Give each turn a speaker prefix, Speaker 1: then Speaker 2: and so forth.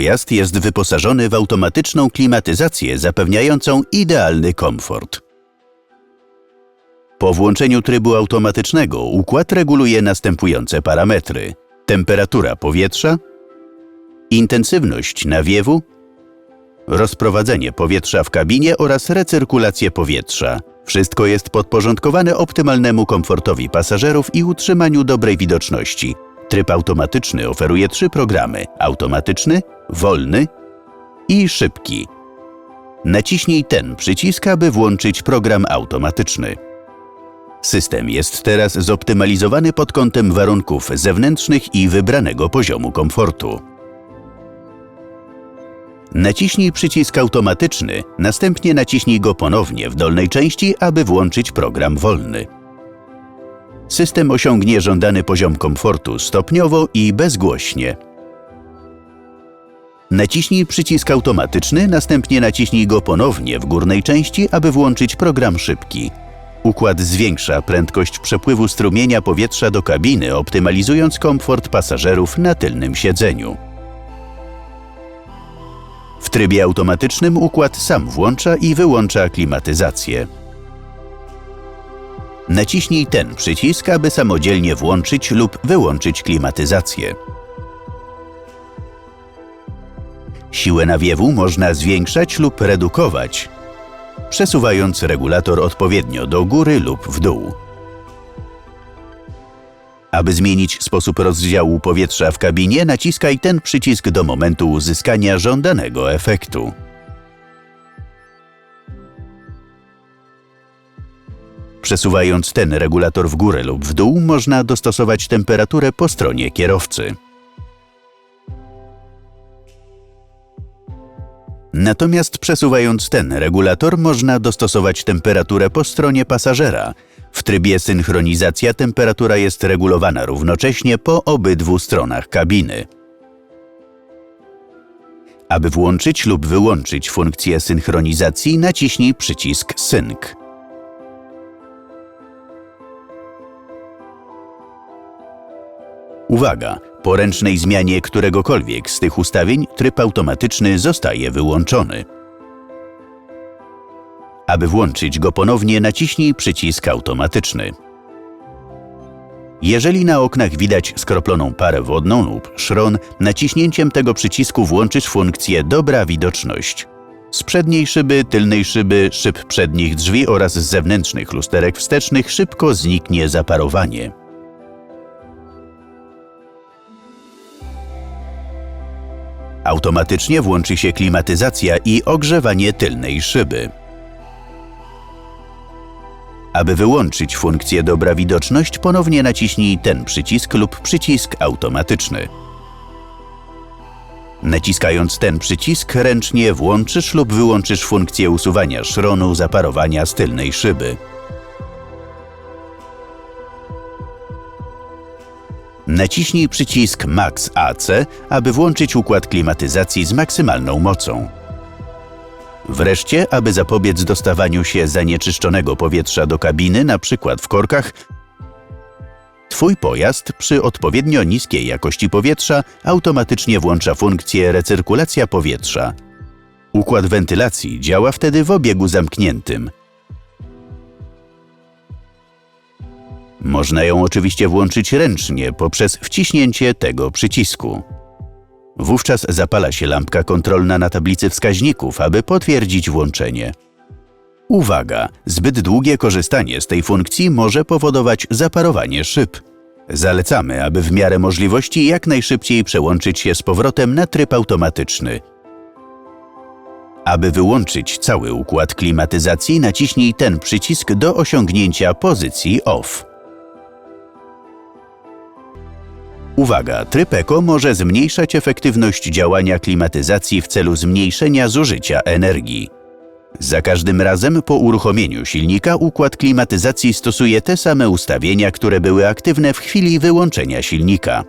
Speaker 1: pojazd jest wyposażony w automatyczną klimatyzację zapewniającą idealny komfort. Po włączeniu trybu automatycznego układ reguluje następujące parametry: temperatura powietrza, intensywność nawiewu, rozprowadzenie powietrza w kabinie oraz recyrkulację powietrza. Wszystko jest podporządkowane optymalnemu komfortowi pasażerów i utrzymaniu dobrej widoczności. Tryb automatyczny oferuje trzy programy: automatyczny, wolny i szybki. Naciśnij ten przycisk, aby włączyć program automatyczny. System jest teraz zoptymalizowany pod kątem warunków zewnętrznych i wybranego poziomu komfortu. Naciśnij przycisk automatyczny, następnie naciśnij go ponownie w dolnej części, aby włączyć program wolny. System osiągnie żądany poziom komfortu stopniowo i bezgłośnie. Naciśnij przycisk automatyczny, następnie naciśnij go ponownie w górnej części, aby włączyć program szybki. Układ zwiększa prędkość przepływu strumienia powietrza do kabiny, optymalizując komfort pasażerów na tylnym siedzeniu. W trybie automatycznym układ sam włącza i wyłącza klimatyzację. Naciśnij ten przycisk, aby samodzielnie włączyć lub wyłączyć klimatyzację. Siłę nawiewu można zwiększać lub redukować, przesuwając regulator odpowiednio do góry lub w dół. Aby zmienić sposób rozdziału powietrza w kabinie, naciskaj ten przycisk do momentu uzyskania żądanego efektu. Przesuwając ten regulator w górę lub w dół, można dostosować temperaturę po stronie kierowcy. Natomiast przesuwając ten regulator, można dostosować temperaturę po stronie pasażera. W trybie synchronizacja temperatura jest regulowana równocześnie po obydwu stronach kabiny. Aby włączyć lub wyłączyć funkcję synchronizacji, naciśnij przycisk Sync. Uwaga! Po ręcznej zmianie któregokolwiek z tych ustawień tryb automatyczny zostaje wyłączony. Aby włączyć go ponownie, naciśnij przycisk automatyczny. Jeżeli na oknach widać skroploną parę wodną lub szron, naciśnięciem tego przycisku włączysz funkcję Dobra widoczność. Z przedniej szyby, tylnej szyby, szyb przednich drzwi oraz z zewnętrznych lusterek wstecznych szybko zniknie zaparowanie. Automatycznie włączy się klimatyzacja i ogrzewanie tylnej szyby. Aby wyłączyć funkcję dobra widoczność, ponownie naciśnij ten przycisk lub przycisk automatyczny. Naciskając ten przycisk ręcznie włączysz lub wyłączysz funkcję usuwania szronu zaparowania z tylnej szyby. Naciśnij przycisk Max AC, aby włączyć układ klimatyzacji z maksymalną mocą. Wreszcie, aby zapobiec dostawaniu się zanieczyszczonego powietrza do kabiny, np. w korkach, Twój pojazd przy odpowiednio niskiej jakości powietrza automatycznie włącza funkcję recyrkulacja powietrza. Układ wentylacji działa wtedy w obiegu zamkniętym. Można ją oczywiście włączyć ręcznie poprzez wciśnięcie tego przycisku. Wówczas zapala się lampka kontrolna na tablicy wskaźników, aby potwierdzić włączenie. Uwaga! Zbyt długie korzystanie z tej funkcji może powodować zaparowanie szyb. Zalecamy, aby w miarę możliwości jak najszybciej przełączyć się z powrotem na tryb automatyczny. Aby wyłączyć cały układ klimatyzacji, naciśnij ten przycisk do osiągnięcia pozycji OFF. Uwaga, tryb Eco może zmniejszać efektywność działania klimatyzacji w celu zmniejszenia zużycia energii. Za każdym razem po uruchomieniu silnika układ klimatyzacji stosuje te same ustawienia, które były aktywne w chwili wyłączenia silnika.